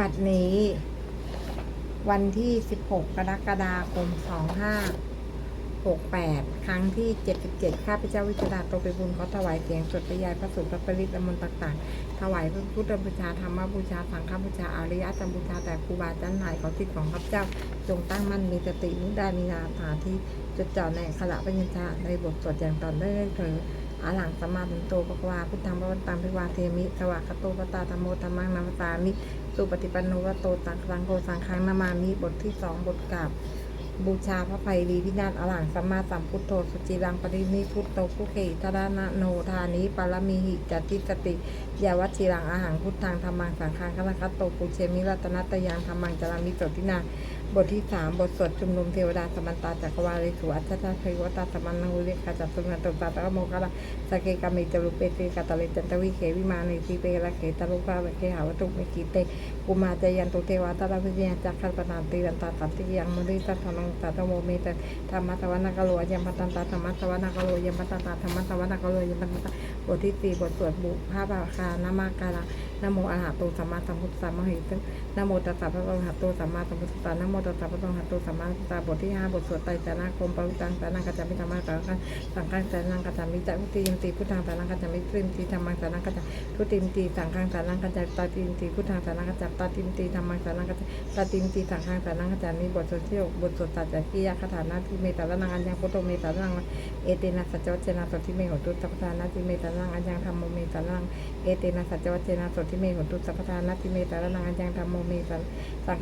บัดนี้ วันที่ 16 กรกฎาคม 2568 ครั้งที่ 77 ข้าพเจ้าวิจารโตไปบุญขอถวายเสียงสดปยายพระสุพระปริตรมนต์ต่างๆ ถวายพระพุทธบูชาธรรมบูชาสังฆบูชาอาริยธรรมบูชาแต่ครูบาอาจารย์หลายขอทิศของข้าพเจ้า จงตั้งมั่นมีสติมุได้มีนาถาที่จดจ่อในขณะปัญญาในบทสวดอย่างต่อเนื่องเถิด อาหลังสมมาเป็นโตปะกวาพุทธังพระวันตังพิวาเทมิสวากขโตปตาธรรมโมธรรมังนามตามิสุปฏิปันโนวโตตังครังโกสังคังนามามิบทที่สองบทกราบบูชาพระไพรีพินาศอรหังสัมมาสัมพุทโธสุจิรังปรินิพุทโตผู้เขตระนะโนทานิปารมีหิจติสติยาวัชิรังอาหังพุทธังธรรมังสังฆังคณคัตโตปุเชมิรัตนัตยังธรรมังจารามิโสตินา บทที่สามบทสวดชุมนุมเทวดาสมันตาจักรวาลิสุอัจฉริเทวตาสมันนังุเรกาจัตตุนันตุตาตะโมกะละสเกกามิจรุเปเตกาตะเลจันตวิเขวิมานิสีเปละเขตะลุภาเวเคหาวตุเมกิเตกุมาจยันตุเทวตาลาวิญญจักขันปนานติรันตาตันติยังมุนิตัทนังตาตโมเมตธรรมะสวนากโลยัมปตันตาธรรมะสวนากโลยัมปตันตาธรรมะสวนากโลยัมปตันตาบทที่สี่บทสวดบุพาบาคานามาการะ นโมอระหะโตสัมมาสัมพุทธัสสะมหิตึงนโมตัสสะพระอรหันโตสัมมาสัมพุทธัสสะนโมตัสสะพระอรหันโตสัมมาสัมพุทธัสสะบทที่ห้าบทสวดไตรสรณคมปวิตังสานังกัจจามิธรรมังสานังสังฆังสานังกัจจามิจักพุทธิยมตีพุทธังสานังกัจจามิตริมตีธรรมังสานังกัจจาทุติมตีสังฆังสานังกัจจาตาติมตีพุทธังสานังกัจจาตาติมตีธรรมังสานังกัจจาตาติมตีสังฆังสานังกัจจามีบทสวดที่หกบทสวดตัดจากกิยาคาถานาทิเมตตานังอัญญังพุทโธเมตตานังเอเตนะสัจวัชเชนะสติเมหตุสัพพทานาทิเมตตานังอัญญังธรรมโมเมตตานังเอเตนะสัจวัชเชนะสติเมโหตุสัพพทานาทิเมตตานังอัญญังธรรมโมเมสัง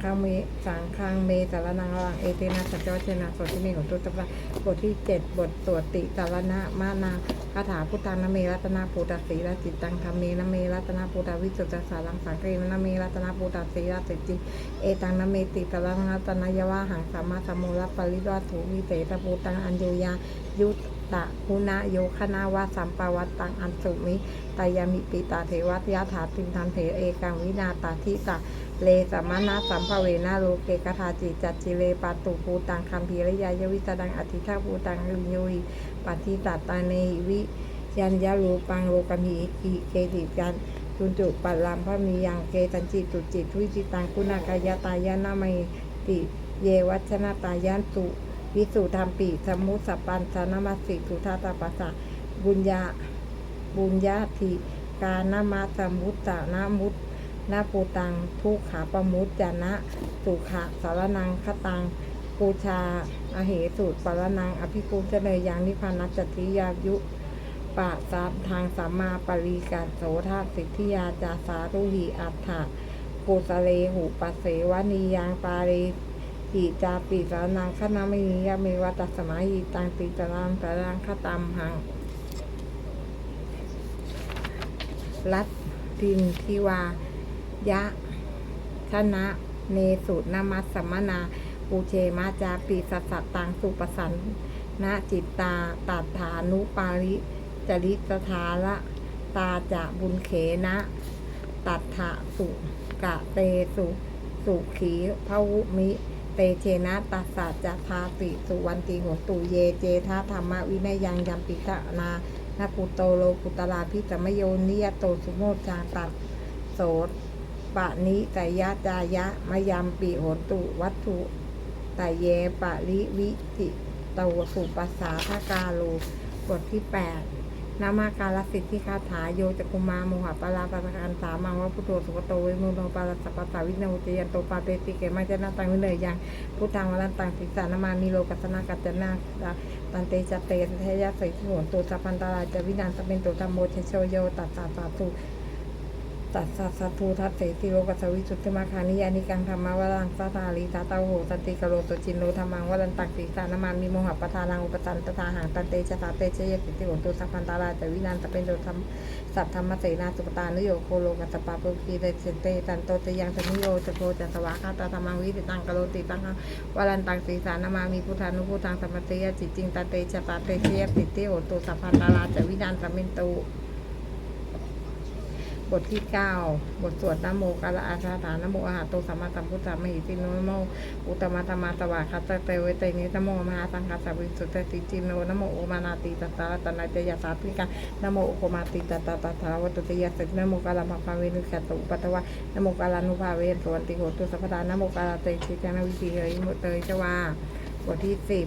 ฆังเมสังฆังเมสารนังรังเอเตนะสัจจวัชนะสวดที่เมขอตุตตะบทที่เจ็ดบทสวดติสารณะมานาคาถาพุทธังนเมรัตนาปูตสีรจิตตังธรรมเมนเมรัตนาปูตวิสุทธสารังสังเกนนเมรัตนาปูตสีรสิจิเอตังนเมติสารนังรัตนายาวาหังสัมมาสัมโมลปริวัตถุวิเศษปูตังอัญโยยายุต ตะคุณโยคณาวาสัมปวัตตังอันสุมิตายามิปิตาเทวัตยาถาตินทันเถเอกังวินาตาทิตาเลสมมานาสัมภเวนาโลเกกถาจิจัจจิเลปาตุภูตังคัมภีรยายวิตดังอธิทาภูตังลิโยหิปัติตัตตาเนหิวิยัญญารูปังโลกมีอิเกติยันจุนจุปัลลัมพะมียังเกตันจิตุจิตวิจิตังคุณากายตายานามัยติ เยวัชนาตายานสุ วิสุธรรมปีสมุสสปันสนามัสสิสุทาตาปัสสะบุญญาบุญญาธิกานามาสมุตตานามุตนาปูตัง ทุกขาปมุจจานะ สุขะสารนังคตังปูชาอเหสุปารนัง อภิปูเจเนยยังนิพพานัจจติยายุปะสามทางสัมมาปริกาโสธาสิทธิยาจาสารุหิอัฏฐะกุสเลหุปัสเสวนียังปาเร หิจาปิสานังคณามิยเมวัตสมาหิตังติจารังสารังคตัมหัง รัตตินทิวา ยะ ชนะ เนสุนามัสสัมนาปูเชมาจาปิสัสตังสุปสันนะจิตตาตัดฐานุปาริจริตถาละ ตาจะบุญเขนะ ตัดถะสุกะเตสุ สุขีพวุมิ เตเชนะตัสสะจะทาติสุวันติโหตุเยเจทาธรรมวินัยยังยัมปิกะนานาปุโตโลกุตลาพิสมโยนิยโตสุโมจาตัดโสตปะนิตยะจายะมยามปิโหตุวัตถุตเยปะริวิจิตสุปัสสาทากาโลบทที่8 นามาการสิทธิคาถาโยจกุมาโมหะปาราปะการสามังวะพุทโธสุกโตวิมุโนปาราสปปะสาวินโนติยันโตปาเตติเกมัจจนาตังวิเนยยังพุทธังวรันตังสิสานามามีโลกัสนากัจจนาตันเตจเตเทยะใส่ที่โหนตุสัพพันตาราจวินันสเป็นตุธรรมโมเชโชโยตัสสาสาตุ ตัสสะสัทธูทัตเสติโลกัสวิสุทธิมาคานิยานิกังธรรมะวรังสาตาลีตาเตาโหสันติกโรตุจินโนธรรมังวรันตักสีสานามามีโมหะปทานังอุปตันตถาหังตันเตชะตาเตชะยติติโหตุสัพพันตาราจวินันตเป็นโดธรรมสัพธรรมเสนาสุปตานุโยโคโลกัสปะปุคีเดเชเตตันโตตยังสนิโยจโกจัสวะคาตาธรรมังวิติตังกโรติตังวรันตักสีสานามามีพุทธานุพุทธังสัมปเตยจิตจิงตันเตชะตาเตชะยติติโหตุสัพพันตาราจวินันตเป็นตุม บทที่ 9 บทสวดนะโมกาลอาชาฐานนะโมอาหารโตสัมมาสัมพุทธะมหิติโนะโมอุตมะธรรมาตวาคัตเตเวเตนินะโมมหาสังฆสัพพิสุทธิติจิโนนะโมโอมานาติตัสสะรัตนาเจยสาธิกานโมโอโมาติตัตตะตัทาวัตุติยสัจนะโมกาลามาภาเวนุขัตตุปัตวะนโมกาลานุภาเวนสวันติโหตุสัพพดานโมกาลาเตชิจนวิธีเฮยมุเตยจวาบทที่สิ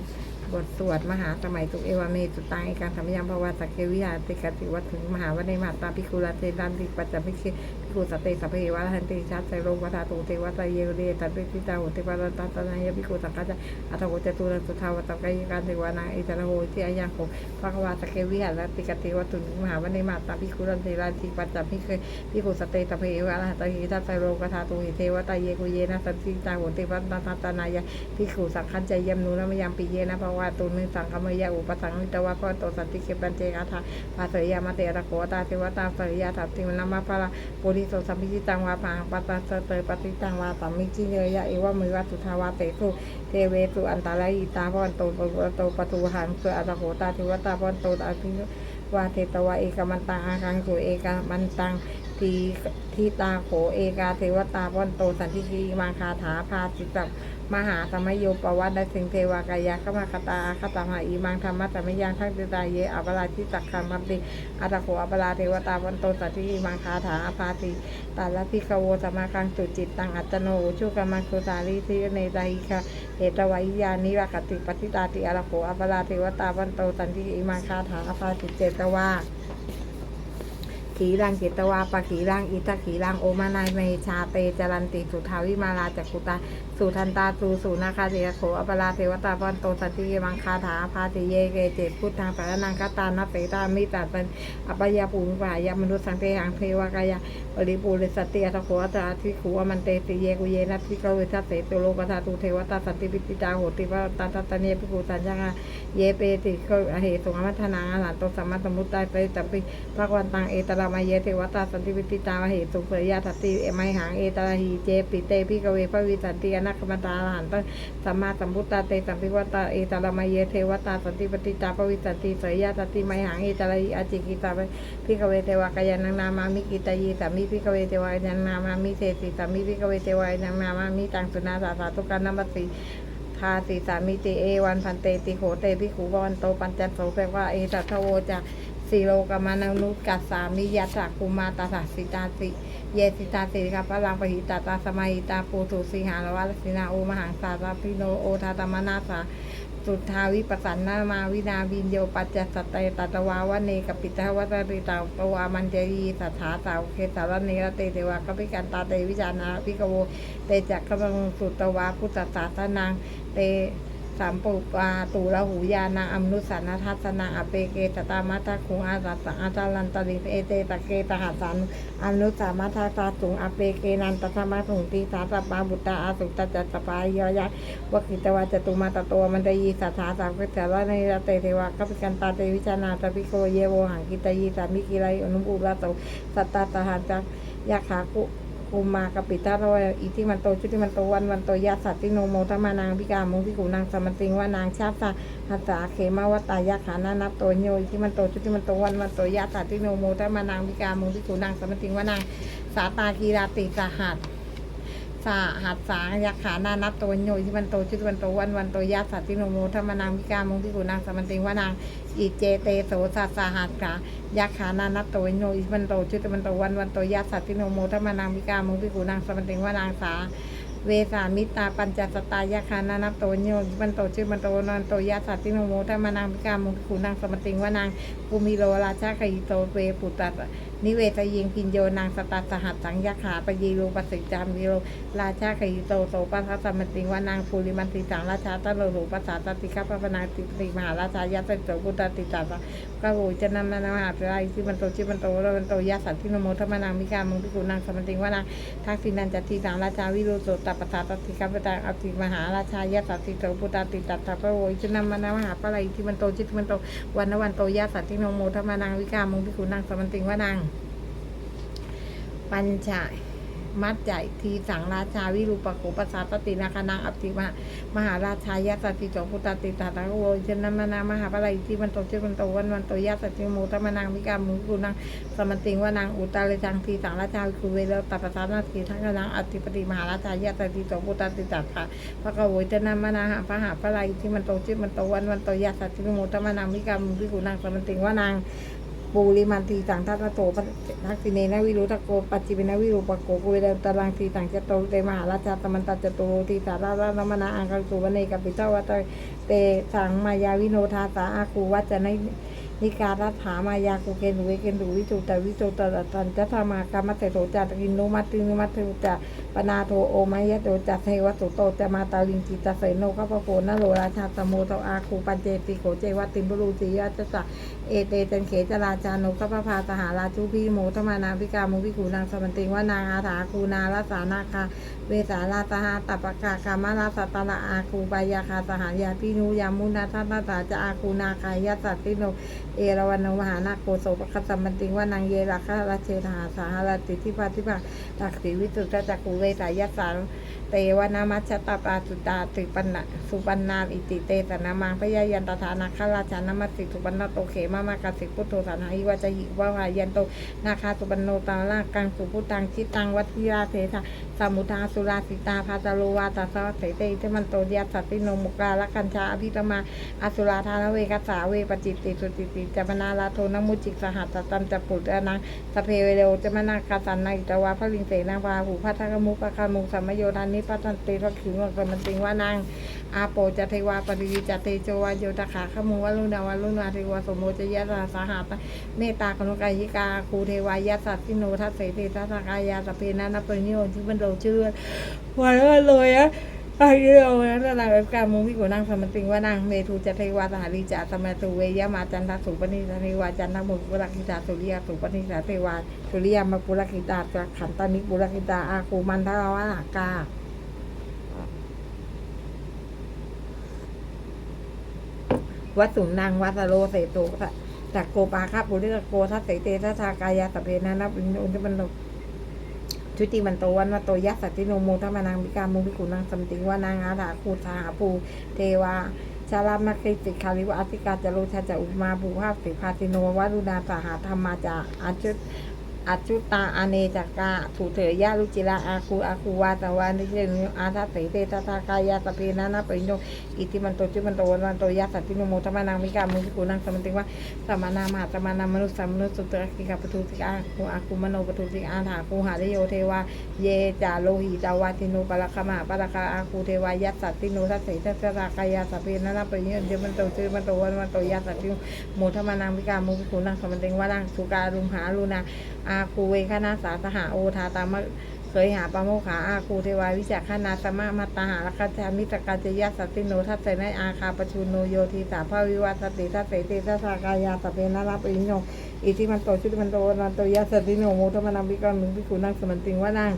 บทสวดมหาสมัยตุเอวาเมสุตังการธรรมยังภวาสักเกวิหาติกติวัตถึงมหาวันในมาตาพิคุลาเทดันติปัจจพิคพิคุสตเตสัพเพวะหันติชัตไตโรวัฏตุเทวตาเยเรตัดติตาโหติปาตาตนายพิคุสังกัจจอัตโหจตุรสุทาวตกายการเทวานาอิจารโหที่อายังโหภควาสักเกวิหาติกติวัตถุมหาวันในมาตาพิคุลาเทดันติปัจจพิเคพิคุสตเตสัพเพวะหันติชัตไตโรวัฏตุเทวตาเยกุเยนะสันติตาโหติปาตาตนายพิคุสังคัจจยมนุนมยามปิเยนะภววาตุนึสังคมยาอุปสังนิตวะพโตสันติเกปัญเจกาธาภาเสยามาเตระโกตาเทวตาเสยยาทัตติมนามาภาปุริโสสัมพิจิตังวาปังปัตตาเสเตยปฏิตังวาตัมมิจิเนยะเอวะมือวัตุทาวาเตสุเทเวสุอันตาลายตาพวันโตโตโตปตุหังเสอระโกตาเทวตาพวันโตอภิวาเทตวะเอกมันตังอาคังสุเอกมันตัง ทีทีตาโขเอกาเทวตาพวันโตสันติกีมังคาถาพาจิตังมหาสมัยโยปวัตได้สิงเทวากายะขมาคตาคตามาอีมังธรรมะสมัยยังทักติตาเยอัปราชิตักขังมัมติอัตโขอัปราเทวตาวันโตสัตติมังคาถาอภาติตาลพิกโวสมาคังจุจิตตังอัตโนชุกามังคุสาลีทิเนตาหิคะเหตวายานิวกติปฏิตาติอัตโขอัปราเทวตาวันโตสันติมังคาถาอภาติเจตวา ขีรังเกตวาปะขีรังอิตะขีรังโอมานายเมชาเตจรันติสุทาวิมาลาจักขุตาสุทันตาสูสุนาคาเจโขอปราเทวตาปันโตสัตติมังคาถาพาติเยเกเจพุทธังสารนังคตานาเตตามิตาเป็นอปยาปูมิปายามนุษย์สังเทหังเทวกายาปริปูริสติอัตโขอัตราทิขุวมันเตติเยกุเยนัทธิกเวทัสเสตุโลกธาตุเทวตาสันติปิติตาโหติวตาตัตเนปิกุสัญญาเยเปติโกเหตุสงมัทนาหลานโตสัมมาสมุตตาไปตัมปิภะวันตังเอตระมาเยเทวตาสันติปิติตาวเหตุสุเผยยาทัตติเอไมหังเอตระหีเจปิเตพิกเวพระวิสันติอนัคคมตาหลานตสัมมาสัมพุตตาเตสัมปิวัตาเอตระมาเยเทวตาสันติปติตาพระวิสันติเสยยาทัตติไมหังเอตระหีอาจิกิตาพิกเวเทวากายานังนามามิกิตายีสามิพิกเวเทวายันนามามิเทติสามิพิกเวเทวายันนามามิตังสุนาสาสาตุการนัมปติทาติสามิติเอวันพันเตติโขเตพิขูวันโตปัญจโสแปลว่าเอตัทโวจาก สีโลกามานานุกัสสามิยัสสะคุมาตาสัสสิตาสิเยสิตาสิกาพลังปหิตาตาสมัยตาปูตุสีหาลวัสินาโอมหังสาตาพิโนโอทาตมนาสาสุทาวิปัสสันนามาวินาวินโยปัจจสตเตตัตวาวเนกปิตาวัตริตาปวามันเจยีสัทธาสาวเคสารเนรเตเทวะกปิกันตาเตวิจานาพิกโวเตจักขมังสุตวาพุทธศาสนังเต สามปุปาตูละหูยานาอัมนุสันนทัสนาอเปเกตตามัตตคุงอาสัสสะอาจารันตริเอเตตะเกตหัสันอัมนุสามัทาตาสุงอเปเกนันตสมาสุงตีสาตปาบุตตาอาสุตจัตตปายยยัวกิตวาจตุมาตโตมันตยีสัทธาสาวเกสารในรเตเทวะกัปิกันตาเตวิจานาตปิโกเยโวหังกิตยีสามิกิไรอนุบุระโตสัตตาตหันจักยาขากุ ภูมากับปิตาโรยอิทิมันโตชุติมันโตวันวันโตยาสัตติโนโมธรรมานางพิกามุงพิกุนางสมันติงว่านางชาตาหัสาเขมาวตายาขานานับโตโยอิทิมันโตชุติมันโตวันวันโตยาสัตติโนโมธรรมานางพิกามุงพิกุนางสมันติงว่านางสาตากีราติสหัส สาหัสสางยักขานานับโตโยที่มันโตชุดวันโตวันวันโตยัสสัตติโนโมธรรมนางวิกามงที่กุนางสมันติงวานางอิเจเตโสสัสสาหัสขายักขานานับโตโยที่มันโตชุดวันโตวันวันโตยัสสัตติโนโมธรรมนางวิกามงที่กุนางสมันติงวานางสาเวสามิตาปัญจสตายาคานานับโตโยมันโตชื่อมันโตนอนโตยัสสัตติโนโมธรรมนางวิกามงที่กุนางสมันติงวานางภูมิโลราชาคยิโตเวปุตตะ นิเวศยิงพินโยนางสตาสหัสสังยาขาปยีรูปสิจามวิโรราชาขยิโตโสปัสสะมติงวานางภูริมันติสังราชาตโลโหปัสสาตติคัปปนาติติมหาราชายัสสโสกุตติตาสะกะโหจนำมานมหาปรายที่มันโตชิมันโตแล้วมันโตยัสสัตทิโนโมทมนางมิกามงพิกุนางสมติงวานางทักษินันจัตติสังราชาวิโรโสตปัสสาตติคัปปตาอติมหาราชายัสสัตติโสปุตติตัตตะพระโวจนำมานมหาปรายที่มันโตชิมันโตวันวันโตยัสสัตทิโนโมทมนางวิกามงพิกุนางสมติงวานาง ปัญจมัดใหญ่ทีสังราชาวิรูปโขปสาตตินาคนังอัปติมามหาราชายะสติโสพุตติตาตะโวชนะมนามหาปะไรที่มันโตเชมันโตวันวันโตยะสติโมตมานังมิกามุกุนังสมันติงวานางอุตตาเลจังทีสังราชาวิคุเวเลตัปสานาทีทังกนังอธิปติมหาราชายะสติโสพุตติตาตะพระกโวยชนะมนาหาพระหาปะไรที่มันโตเชมันโตวันวันโตยะสติโมตมานังมิกามุกุนังสมันติงวานาง ปูริมันตีต่างทัตโตทักษิเนนวิรุตโกปัจจิปินวิรูปโกกุเวเดตรังตีต่างจโตเตมหาราชาตมันตจโตตีสาราราธรรมนาอังคสุวเนกัปิเจ้าวัตเตสังมายาวิโนทาสาอาคูวัจจะในนิการัฐามายาคูเกนุเวเกนุวิจุตวิจุตตันจะธรรมากรรมเตโตจัตกินโนมัตตินุมัตติจะปนาโทโอมายะโตจัเทวสุโตจะมาตาลิงจิตเสโนข้าพโพนโลราชาตโมตอาคูปัญเจติโกเจวัตติบุรุสียะจะ เอเตจันเขจราจานุกัปพาสหาราชุพีโมทมานาพิกามุพิคูนางสมันติงว่านางอาถาคูนาลสานาคา เวสาลาตหาตัปะกากามาลาสัตตละอาคูปายาคาสหายาพินุยามุนาทัตตาตาจะอาคูนาคายาสัตติโนเอราวันโนมหานาโกโสปคสมันติงว่านางเยราคาราเชทหาสาหาราติทิพาทิพาตักติวิสุทธจักกุเวสายาสาร เตวนามัชชตาปาสุตาติปันนะสุปันนามอิติเตสนามังพยายันตถานาคาราชานามัสสิสุปันนโตเขมามากสิพุทโธสานาอิวาจหิวะวายันโตนาคาสุปันโนตาลากังสุพุตังชิตังวัติยาเทธาสมุทาสุราสิตาพาจโลวาตาสวัสเสเตเทมันโตเดียสัตติโนมุกาลกัญชาอภิตมาอสุราธานเวกัสาเวปจิตติสุติติจมนาลาโทนมุจิกสหัสตันจะปุตระนังสเพเวเรวจมนากาสันนาอิตวาพระลิงเสนาภาหูพัทธกมุปะคามุสัมโยธานิพัทันเตระขิวงสมันติงว่านางอาโปจะเทวาปริวิจเตโจวาโยตคาขมุวลุนาวาลุนาเทวาสมโมจยะราสหัตเมตตากนุกายิกาคูเทวายาสัตติโนทัสเสเตทัสกายาสเพนะนัปปนิโยที่มันเราชื่อวันเลยอะไอเดียวนั้นนางเอฟการมุพิโกนางสมติงว่านางเมทูจะเทวาสหริจาสมาตุเวยมาจันทสุปนิสเทวาจันทมุปุรกิตาสุริยาสุปนิสเทวาสุริยามาปุรกิตาจักขันตานิปุรกิตาอาคูมันทาวะกา วัดสุนางวัสโลเสโตจากโกปาคาปุริกโกทัสเสเตทัสากายาสเพนานับอินอุนจมันโนชุติมันโตวันวโตยัสสติโนโมทมนังมิกามุพิกุนังสัมติงวานางอาถาคูสาหาภูเทวาชาลามาคิสิคาริวะอธิกาจโรชาจะอุมาภูภาพสิพาติโนวัรุณาสาหาธรรมาจาอาจุ อาจุตาอเนจักกาถูเถยยาลุจิลาอาคูอาคูวาตวานิเจนิอาทัสเสเตตาตากายาสเพนานาปิโนอิติมันโตจุมันโตวันวันโตยัสสติโนโมทมานังมิกามุพิกุนังสัมติว่าสมานามหาสมานามนุสสมนุสสุตระกิกาปทุติกาคูอาคูมโนปทุติอาถาคูหาริโยเทวาเยจาโลหิจาวาติโนปะละคมาปะละคาอาคูเทวายัสสัตติโนทัสเสทัสสะกายาสเพนะนะปะเยเดมันโตชื่อมันโตวันมันโตยัสสัตติโมทมานังวิกามุขูนังสมันตงวานังสุการุมหาลุนาอาคูเวคณาสาสหาโอทาตามะเคยหาปะโมขาอาคูเทวาวิจักขนาสมะมัตาหาลคัจามิตรกาจยะสัตติโนทัสเสนอาคาปชุนโนโยทีสาภาวิวัสติทัสเสติทัสสะกายาสเพนะนะปะโยอิทิมันโตชุติมันโตนมันโตยะสัตติโนโมทมานังวิกรมุขูนังสมันติงว่านัง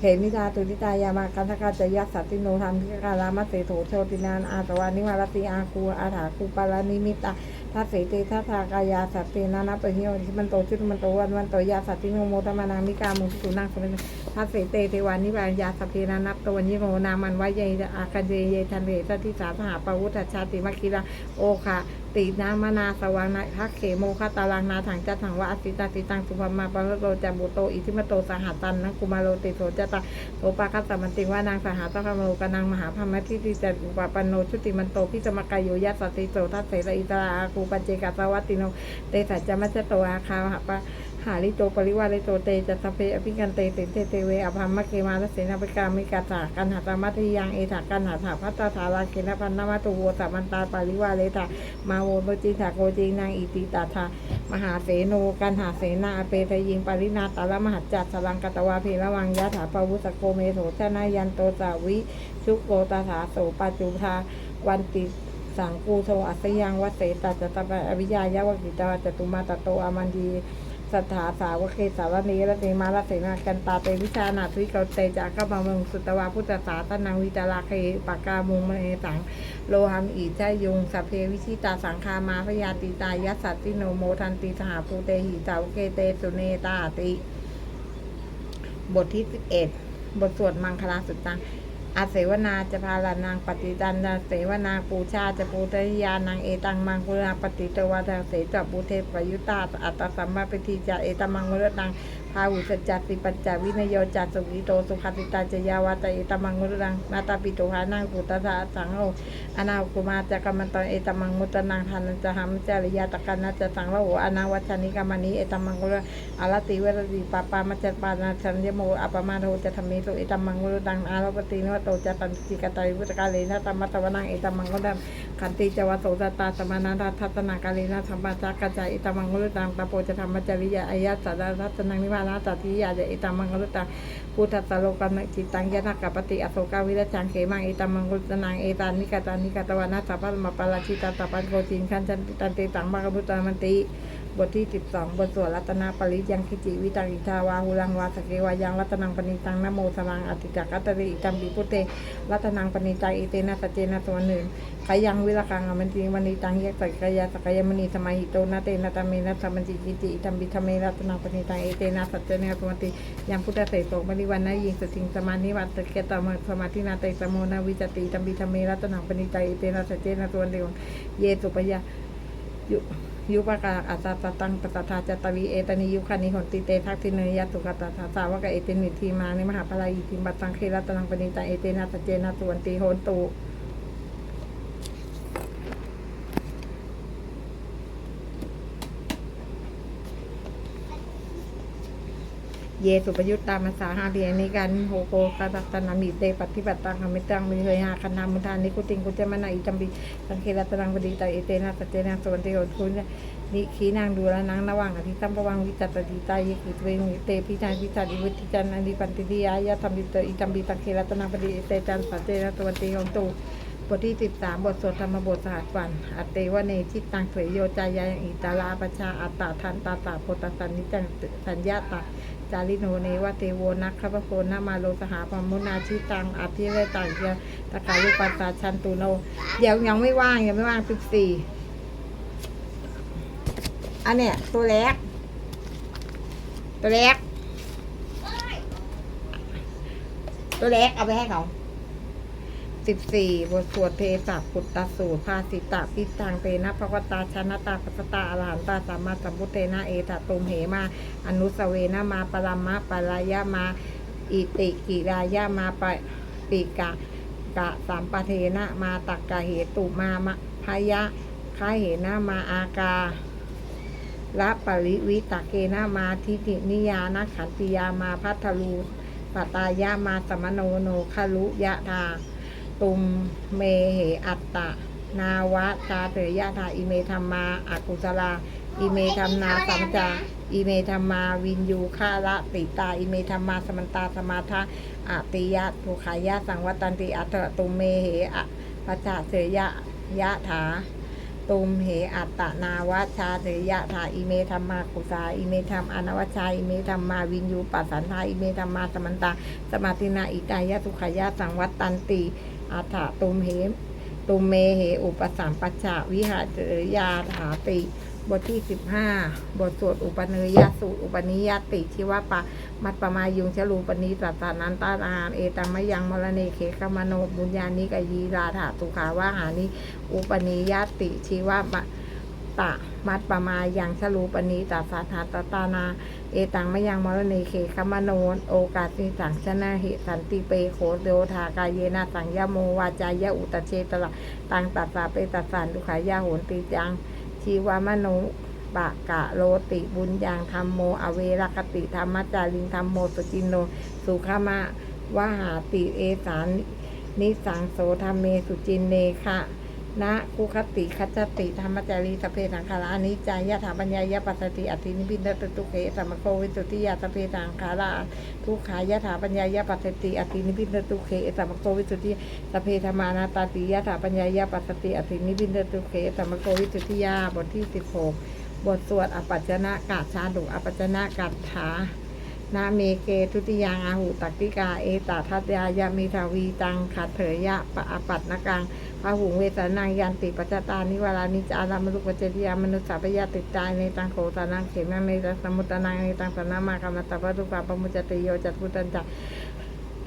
เหมิตาตุติตายามาคันธกาจยัสสัตติโนธรรมพิกาลามาเสโถโชตินานอาสวานิวารติอาคูอาถาคูปาลานิมิตาทัสเสเตทัสทากายาสัตเตนานาปะหิโยทิมันโตชุตมันโตวันวันโตยาสัตติโนโมตมานามิกามุขสุนังสมิทัสเสเตเทวานิวายาสัพเพนานับตวันยิโรนามันวายเยอาคันเยเยทันเวสัตติสาสหปวุฒชาติมัคคิราโอคา ตินามนาสว่างนาทักเขโมคาตาลังนาถังจัตถังวะอสิตาติตังสุภมาปะโรจัมบุโตอิทิมโตสหัตันนังกุมาโรติโสจตาโสปาคัสสมันติงว่านางสหัตถะโลกนางมหาพรหมทิติจัตุปปันโนชุติมันโตพิสมกายโยยัสสติโสทัสเสระอิตราอาคูปัจเจกัสวัตติโนเตสัจจมัจจโตอาคาหะปะ หาลิโตปริวาริโตเตจัตสเพอภิกันเตติเตเตเวอภัมมะเกมาลเสนาปิกามิกาตากันหาตามัตยังเอถากันหาถาพัตตาถาลาเกนะพันนามาตุโวสัมมันตาปาริวาเลตามาโวโมจิถาโกจิงนางอิติตาทามหาเสโนกันหาเสนาเปทยิงปรินาตาละมหัจจัดสลังกตวาเพระวังยะถาปวุสโกเมโสชนายันโตสาวิชุโกตาถาโสปัจจุทาวันติสังกูโทอัสยังวัเสตัจจตปะอวิยายาวกิจาจตุมาตโตอามันดี สัทธาสาวกเคสาวนีรติมาลเสนากันตาเตวิชานาทวิกาเตจากะบามังสุตวาพุทธสาตนังวิจาราเคปากามุงมเนสังโลหัมอีจายุงสัพเพวิชิตาสังคามาพยาติตายัสสัตติโนโมทันติสหภูเตหิสาวเกเตสุเนตาติ บทที่สิบเอ็ดบทสวดมังคลาสุตตัง อาเสวนาจะพาลานางปฏิจันดาเสวนางปูชาจะปูเตยานางเอตังมังคุลาปฏิตวาทาเสจะปูเทปยุตตาอัตตสัมมาปฏิจาเอตมังมุรตัง พาหุสจจติปัจจาวินโยจัสสุกิโตสุขติตาจยาวาตเอตมังมุรตังนาตาปิโตหานังกุตตะสังโฆอนาคุมาจะกรรมตเอตมังมุตนังทานันจะหัมจริยาตกันนัจะสังโลอนาวัชนิกามานิเอตมังมุรอารติเวรติปาปามัจจปานาชัญญโมอัปมาโทจะธรรมิสุเอตมังมุรตังอารปตินวโตจะตันจิกตาวิตกาเลนะธรรมตวนังเอตมังมุรตัง ขันติจวโสตตาสมานาทัตนาการินาธรรมจักกจายอิตมังมุตังตาโปจะธรรมจริยาอายะสัดารัตนังนิวานาตติยาจะอิตามังมุตังพุทธะโลกันจิตังยานักปฏิอโศกาวิรจังเขมังอิตามังมุรตังเอตานิกตานิกตวานาสัพพะมปาราชิตาตาปันโกจินขันจันติตันติตังมากบุตรมันติ บทที่ 12 บทสวดรัตนาปริยังคิจิวิตังอิทาวาหุลังวาสเกวายังรัตนังปณิตังนโมสรังอติจักกัตตริอิตัมปิพุเต รัตนังปณิตังอิเตนะสัจเจนะสวนหนึ่งขยังวิรกังอมันติมณีตังเยกสักกายาสกกายมณีสมัยหิโตนะเตนะตะเมนะสัมมันจิกิจิอิตัมปิธรรมเมรัตนังปณิตังอิเตนะสัจเจนะสวนติยังพุทธเสโสมณีวันนะยิงสติงสมานิวัตเกตมสมาธินาเตสโมนาวิจติอิตัมปิธรรมเมรัตนังปณิตังอิเตนะสัจเจนะสวนเดียวเยสุปยายุ ยุปกาอัตตาตังปตถาจตวีเอตานิยุคานิหนติเตทักทิเนยตุกตถาสาวกเอตินิทีมานิมหาปลายิทิบัตังเครัตนังปณิตาเอเตนะตเจนะตวนตีโหนตุ เยสุปยุตตามาสาหาเบียนิกันโหโกกาตัตนามิเตปฏิบัติตังคมิตังมิเคยหาคณามุทานิคุติงกุจมนาอิจัมบิสังเครตนังปณิตาเอเตนะสจเจนะสวนตีโหนตุนิขีนางดูแลนางนวังอธิตัมปวังวิจัตติตายกิตเวงเตปิจานิจาริวุติจันอนิปันติติยายะธรรมิตอิจัมบิตังเครตนังปณิเตจันสัจเจนะตวันตีของตูบทที่ 13 บทสวดธรรมบทสหัสวันอัตเตวเนชิตังเถยโยจยายังอิตาลาปชาอัตตาทันตาตาโพตสันนิจังสัญญาตา จาริโนเนวเตโวนักขปโคนามาโลสหาปมุนาชิตังอภิเรตังเยตะกายุปัสสาชันตุโน เดี๋ยวยังไม่ว่างยังไม่ว่างสิบสี่อันเนี้ยตัวแรก ตัวแรก ตัวเล็กเอาไปให้เขา สิบสี่บทสวดเทสัพุตตสูตรภาสิตาปิตังเตนะภควตาชนะตาปัสตาอรหันตาสัมมาสัมพุทเตนะเอตตุมเหมา อนุสเวนะมาปรมะปรายะมา อิติกิรายะมาปะปิกะกะสัมปะเทนะมาตักกะเหตุมามะพยะคาเหนะมาอากาละปริวิตะเกนะมาทิฏฐินิยานะขันติยามาพัทลูปตายามาสมโนโนคารุยะธา ตุมเมเหอัตตะ นาวะชาเถยะธาอิเมธรรมาอากุศลาอิเมธรรมนาสัมจาอิเมธรรมาวินยูฆาละติตา อิเมธรรมาสมันตาสมาทะอาติยะทุขายะสังวัตันติอัตตะตุมเมเหอะปัจจเถยะยะถาตุมเหอัตตนาวะชาเถยะถาอิเมธรรมากุสาอิเมธรรมอนวชชาอิเมธรรมาวินยูปัสสันทาอิเมธรรมาสมันตาสมาตินาอิกายะสุขายะสังวัตตันติ อัฏฐตุมเหมตุมเมเหอุปสัมปัชชะวิหารยาถาติ บทที่15บห้าบทสวดอุปเนยสูตรอุปนิยติที่ว่าปะ มัตปมายุงชลูปนิสัตานันตาอาเอตัมมยังมรเนเคขมโนบุญญานิกยีราถาสุขาวาหานิอุปนิยติชีวะมะตะมัดปมายังชลูปนีตัสสาธาตตานา เอตังมะยังมรณีเคขมโนโอกาสิสังชนะหิสันติเปโขโดธากายเยนะสังยโมวาจายะอุตเชตละตังตัสสาเปตัสสานทุขายาโหนติจัง ชีวามโนปะกะโลติบุญยังธรรมโม อเวรคติธรรมจาริงธรรมโมสุจินโน สุขมะวหาติเอสานนิสังโสธรรมเมสุจินเนคะ นะคุคติคัจจติธรรมจารีสเพสังขาราอนิจจายะถาปัญญายะปัสสติอธินิพินตตุเขสัมโควิสุทธิยาสเพสังขาราทุกขายะถาปัญญายะปัสสติอธินิพินทตุเขสัมโควิสุทธิสเพธรรมานาตาติยะถาปัญญายะปัสสติอธินิพินทตุเขสัมโควิสุทธิยาบทที่สิบหกบทสวดอปัจจนะกาชาดุอปัจจนะกัตถานาเมเกทุติยังอาหูตักติกาเอตาทัตยายามิทาวีตังขัดเถยะปะอปัตนกัง พาหุงเวสานางยันติปัจจตานิวารานิจารามรุปเจติยามนุษย์สัพยาติจายในตังโขตานังเขมังในตังสมุตตานังในตังสนามากรรมตปะตุปาปมุจติโยจัตพุตันจัก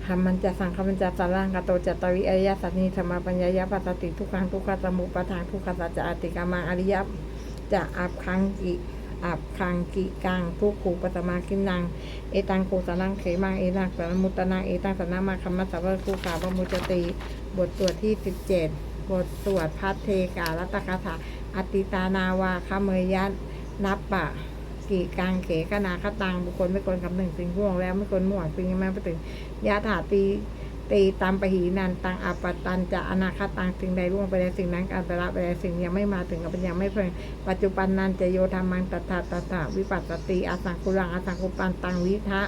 ธรรมันจะสังฆมันจะสารังกโตจัตตวิอริยสัจนิธรรมปัญญายปัสสติทุกขังทุกขสมุปทางทุกขสัจจะอติกามังอริยจะอับคังกิ อับคังกิกังทุกขูปตมากินนัง เอตังโกสนังเขมังเอตังสนมุตนังเอตังสนามาคัมมัสสะวะคูขาปมุจติ บทสวดที่17บทสวดพัทเทกาลัตคาถาอติตานาวาคเมยยันนับปะกีกังเขกนาคตังบุคคลไม่ควรคำหนึ่งสิ่งห่วงแล้วไม่ควรหมวดสิ่งแม้ไปถึงยะถาตี ตีตามปหีนันตังอัปตันจะอนาคตังสิ่งใดล่วงไปแล้วสิ่งนั้นการไปละไปแล้วสิ่งยังไม่มาถึงกับปัญญาไม่เพิ่งปัจจุบันนันจะโยธรรมังตถาตถาวิปัสสติอาสังคุลังอาสังคุปันตังวิทะ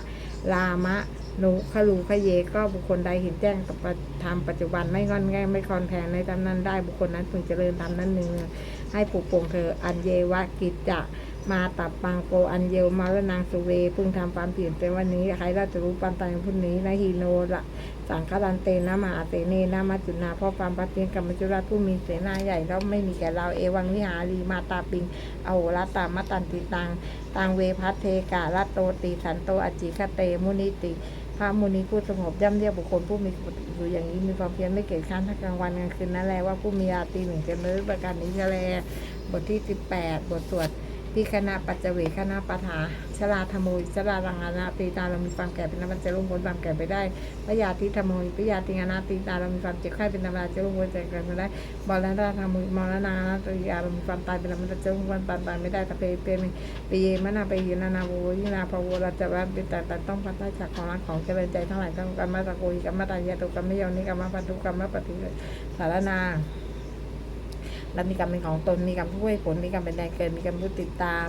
ลามะนุขลูขเยก็บุคคลใดเห็นแจ้งกับธรรมปัจจุบันไม่งอนแง่ไม่คอนแทนในตำนั้นได้บุคคลนั้นพึงเจริญธรรมนั้นหนึ่งให้ผูกปงเธออันเยวะกิจจะมาตับปังโกอันเยวมาและนางสุเวเพิ่งทำความเปลี่ยนเป็นวันนี้ใครเราจะรู้ปันตายพรุ่งนี้นะฮีโนละ สังฆรันเตนะมาเตเนนะมัจจุนาพ่อความปัจเจกับมัจจุราผู้มีเสนาใหญ่แล้วไม่มีแก่เราเอวังวิหารีมาตาปิงอโหรตามตันติตังตังเวพัทเทกาลโตติสันโตอจิคเตมุนิติพระมุนีผู้สงบย่ำเรียบบุคคลผู้มีอยู่อย่างนี้มีความเพียรไม่เกียจค้านทั้งกลางวันกลางคืนนั่นแหละว่าผู้มีอาตีหนึ่งจะเลิศประการนี้จะแลบทที่18บทสวด ที่คณะปัจเจเวคณะปัฏฐาชลาธโมยชลารังอานาตีตาเรามีความแก่เป็นธรรมดาจะลุ่งพ้นความแก่ไปได้พยาธิธโมยพยาธิอานาตีตาเรามีความเจ็บไข้เป็นธรรมดาจะลุ่งพ้นจากกันไปได้มรณะธรรมมรณะนาตียาเรามีความตายเป็นธรรมดาจะลุ่งพ้นความตายไม่ได้แตะเพเปนปีเยมนาไปยนานาโวยินาภาวราจะว่าเป็นแต่แต่ต้องพัฒนาจากของรักของเจริญใจทั้งหลายต้องกรรมตะโกยกรรมตายาตุกรรมไม่ยอมนิกรรมปันทุกรรมปฏิสารนา และมีกรรมเป็นของตนมีกรรมผู้ให้ผลมีกรรมเป็นแดงเกินมีกรรมผู้ติดตาม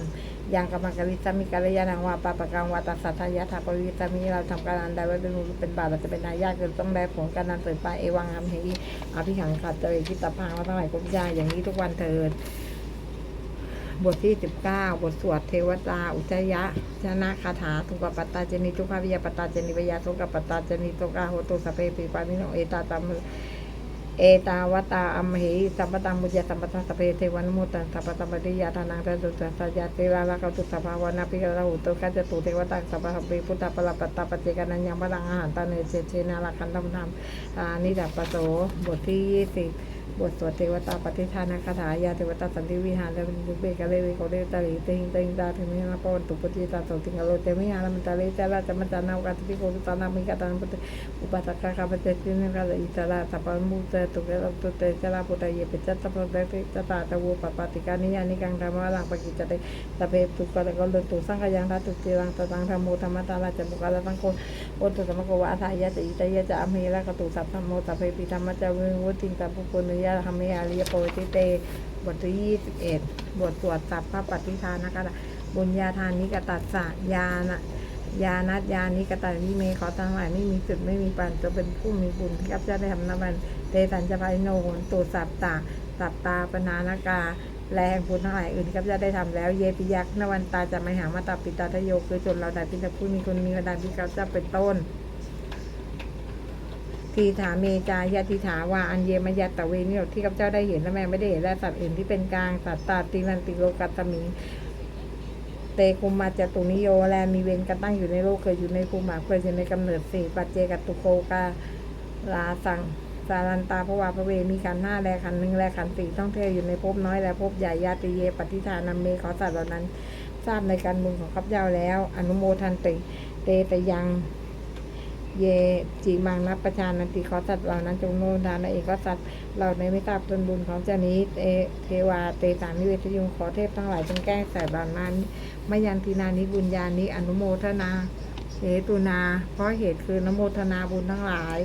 อย่างกรรมการิสามีกัลยาณังวาปาปะกังวาตัสสัทธายะถาปวิตามีเราทำการอันใดไว้เป็นมูลเป็นบาปเราจะเป็นนายากเกินต้องได้ผลการนันเปิดไปเอวังอัมเหอีอภิหังขัดเจริญคิดตาพังว่าทั้งหลายกุญญาอย่างนี้ทุกวันเถิดบทที่ 19 บทสวดเทวตา อุจยะ ชนะคาถาทุกปัตตาเจนิทุกขวิยาปัตตาเจนิวิยาทุกปัตตาเจนิทุกาโหตุสเพปิปานิโนเอตาตาม เอตาวตาอัมหิสัมปตังมุจยสัมปตังสพเพเทวานุโมุตังสัพพตัมปฏิยาทานังตันตุตัสยาติลาลากตุสภาวานาปิกะหุตุกัจจตุเทวตังสัพพะเปพุทธปะปตาปเจกันัญญังพลังอาหารตาเนเจเชนาลาคันธรรมธรรมอานิดัปปะโสบทที่ยี่สิบ บทสวดเทวตาปฏิทานคาถายาเทวตาสันติวิหารและมุเบกะเลวิโกเดตาลิเตหิงเตหิงตาเทมินาปอนตุปจิตาสติงกโลเตมิหาลมันตาเลจาราจมัจจานาวัตติโกตุตานามิกาตังปฏิอุปสักกะคาปเจตินิกาอิตาลาสัพพมุตเตตุเกตตุเตจาราปุตเยเปจัตตะปะเตติจตาตะวูปปาติกานิยานิกังธรรมะลังปกิจเตสะเพตุกะตะกะลตุสังขยังทัตุจิรังตตังธรรมโมธรรมตาลาจมุกะลตังโก โอตุสมะโกวะอาทายะจะอิตยะจะอเมละกตุสัพพโมสัพเพปิธรรมะจะวิมุตติงตัพพุญญาธรรมยาลิยโปติเต บทที่ยี่สิบเอ็ดบทสวดสัพพะปฏิทานนะคะบุญญาทานนิกตัสสะยานะยานัดยานิกตานิเมขอทั้งหลายไม่มีจุดไม่มีปันจะเป็นผู้มีบุญที่ข้าพเจ้าได้ทำนบันเตสันจะไปโนนตูสับตาสับตาปนานากา แรงบุทั้งหลายอื่นที่ข้าพเจ้าได้ทำแล้ว เยปิยักษ์นวันตาจะไม่หามาตับปิตาทโยคือจนเราได้พิจผู้มีคนมีระดับที่ข้าพเจ้าเป็นต้นทีถาเมจายาทิถาวาอันเยมยาตะเวนิโรที่ข้าพเจ้าได้เห็นและแม่ไม่ได้เห็นและสัตว์อื่นที่เป็นกลางสัตตาตินันติโลกัตตมิเตคุมมาจตุนิโยแลมีเวรกันตั้งอยู่ในโลกเคยอยู่ในภูมิหมาเคยอยู่ในกำเนิดสี่ปัจเจกตุโกกาลาสัง สารันตาภวาพระเวมีขันห้าแลขันหนึ่งแลขันสี่ต้องเที่ยวอยู่ในภพน้อยและภพใหญ่ญาติเยปฏิทานัมเมขอสัตว์เหล่านั้น ทราบในการบุญของข้าพเจ้าแล้ว อนุโมทันติเตตยังเยจีมังนับประชานันติขอสัตว์เหล่านั้นจงโนทานเอกสัตว์เหล่าในไม่ทราบตนบุญของเจ้านี้เอเทวาเตสานิเวทยุงขอเทพทั้งหลายจงแก้แต่เหล่านั้นมยันทีนานิบุญญานิอนุโมทนา เหตุนา เพราะเหตุคือนโมทนาบุญทั้งหลาย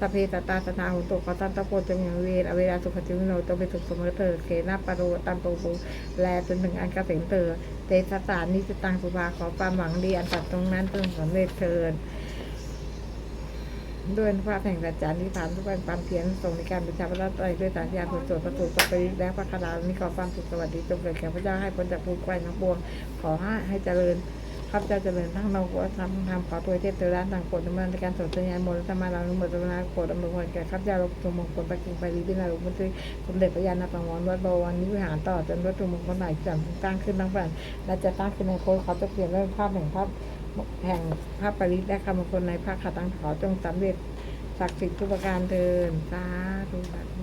สพเพตตาสนาหุตุขอตันตะโกจงอย่างเวรอเวลาสุขจิวิโนต้องไปสุขเสมอเถิดเขนาปโรตันโตปุแลจนถึงอันเกษมเถิดเตสสารนิสตังสุภาขอความหวังดีอันตัดตรงนั้นจงสำเร็จเถิดด้วยพระแห่งสัจจานิพานทุกวันความเพียรส่งในการประชาพระไตรด้วยสารยาผลโสดประตูสัพปริและพระคารามีขอความสุขสวัสดีจงเกิดแก่พระเจ้าให้พ้นจากภูมิไฟน้ำบวงขอให้เจริญ ข้าพเจ้าเจริญทั้งนอกวัฒนธรรมขอตัวเทพเทวดาต่างโปรดดำเนินการสนทนาโมรธรรมาเรานุโมทนาโปรดดำเนินการแก่ข้าพเจ้าลงตัวมงคลประกิงไปรีบินาลุมุตรีสมเด็จพระยาณปังวรวัดบวรนิวิหารต่อจนวัตถุมงคลใหม่จัดตั้งขึ้นทั้งแผ่นและจะตั้งขึ้นในโค้ดเขาจะเปลี่ยนเรื่องภาพแห่งภาพแห่งภาพปริศและคำมงคลในภาคขัตั้งขอจงสำเร็จศักดิ์สิทธิ์ทุกประการเทินสาธุสาธุ